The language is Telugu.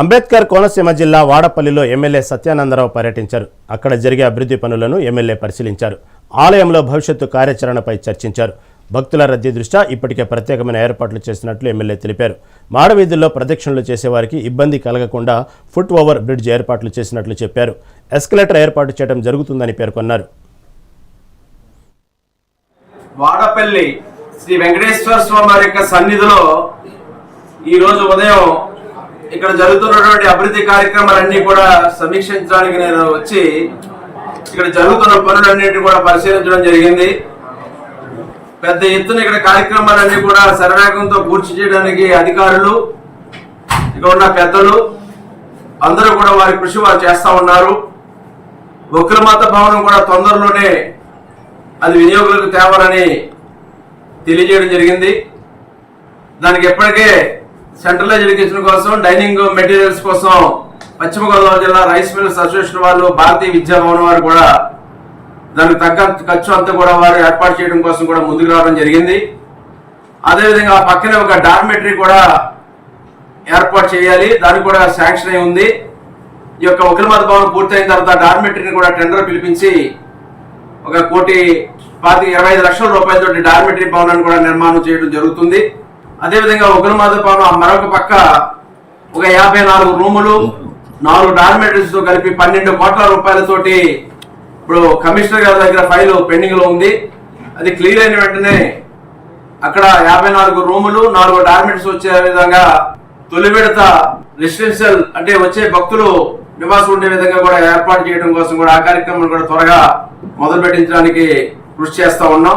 అంబేద్కర్ కోనసీమ జిల్లా వాడపల్లిలో ఎమ్మెల్యే సత్యానందరావు పర్యటించారు. అక్కడ జరిగే అభివృద్ధి పనులను ఎమ్మెల్యే పరిశీలించారు. ఆలయంలో భవిష్యత్తు కార్యాచరణపై చర్చించారు. భక్తుల రద్దీ దృష్ట్యా ఇప్పటికే ప్రత్యేకమైన ఏర్పాట్లు చేసినట్లు ఎమ్మెల్యే తెలిపారు. మాడవీధుల్లో ప్రదక్షిణలు చేసేవారికి ఇబ్బంది కలగకుండా ఫుట్ ఓవర్ బ్రిడ్జ్ ఏర్పాట్లు చేసినట్లు చెప్పారు. ఎస్కలేటర్ ఏర్పాటు చేయడం జరుగుతుందని పేర్కొన్నారు. వాడపల్లి శ్రీ వెంకటేశ్వర స్వామి యొక్క సన్నిధిలో ఈ రోజు ఉదయం ఇక్కడ జరుగుతున్నటువంటి అభివృద్ధి కార్యక్రమాలన్నీ కూడా సమీక్షించడానికి నేను వచ్చి ఇక్కడ జరుగుతున్న పనులన్నింటినీ కూడా పరిశీలించడం జరిగింది. పెద్ద ఎత్తున ఇక్కడ కార్యక్రమాలన్నీ కూడా శరవేగంతో పూర్తి చేయడానికి అధికారులు ఇక్కడ ఉన్న పెద్దలు అందరూ కూడా వారి కృషి వారు చేస్తూ ఉన్నారు. ఉగ్రమత భవనం కూడా తొందరలోనే అది వినియోగులకు తేవాలని తెలియజేయడం జరిగింది. దానికి ఎప్పటికే సెంట్రల్ ఎడ్యుకేషన్ కోసం డైనింగ్ మెటీరియల్స్ కోసం పశ్చిమ గోదావరి జిల్లా రైస్ మిల్స్ అసోసియేషన్ వాళ్ళు భారతీయ విద్యా భవన్ వారు కూడా దానికి తగ్గ ఖర్చు అంతా కూడా వారు ఏర్పాటు చేయడం కోసం కూడా ముందుకు రావడం జరిగింది. అదేవిధంగా పక్కనే ఒక డార్మెటరీ కూడా ఏర్పాటు చేయాలి. దానికి కూడా శాంక్షన్ అయి ఉంది. ఈ యొక్క ఉగ్రమత భవనం పూర్తయిన తర్వాత డార్మెటరీని కూడా టెండర్ పిలిపించి ఒక కోటి పాతి ఇరవై ఐదు లక్షల రూపాయలతో డార్మెటరీ భవనాన్ని కూడా నిర్మాణం చేయడం జరుగుతుంది. అదేవిధంగా ఉగ్రమాద భవనం మరొక పక్క ఒక యాభై నాలుగు రూములు నాలుగు డార్మెటరీస్తో కలిపి పన్నెండు కోట్ల రూపాయలతోటి ఇప్పుడు కమిషనర్ గారి దగ్గర ఫైల్ పెండింగ్లో ఉంది. అది క్లియర్ అయిన వెంటనే అక్కడ యాభై నాలుగు రూములు నాలుగు డార్మెటరీస్ వచ్చే విధంగా తొలి విడత రెసిడెన్షియల్ అంటే వచ్చే భక్తులు నివాసం ఉండే విధంగా కూడా ఏర్పాటు చేయడం కోసం కూడా ఆ కార్యక్రమం కూడా త్వరగా మొదలు పెట్టించడానికి కృషి చేస్తా ఉన్నాం.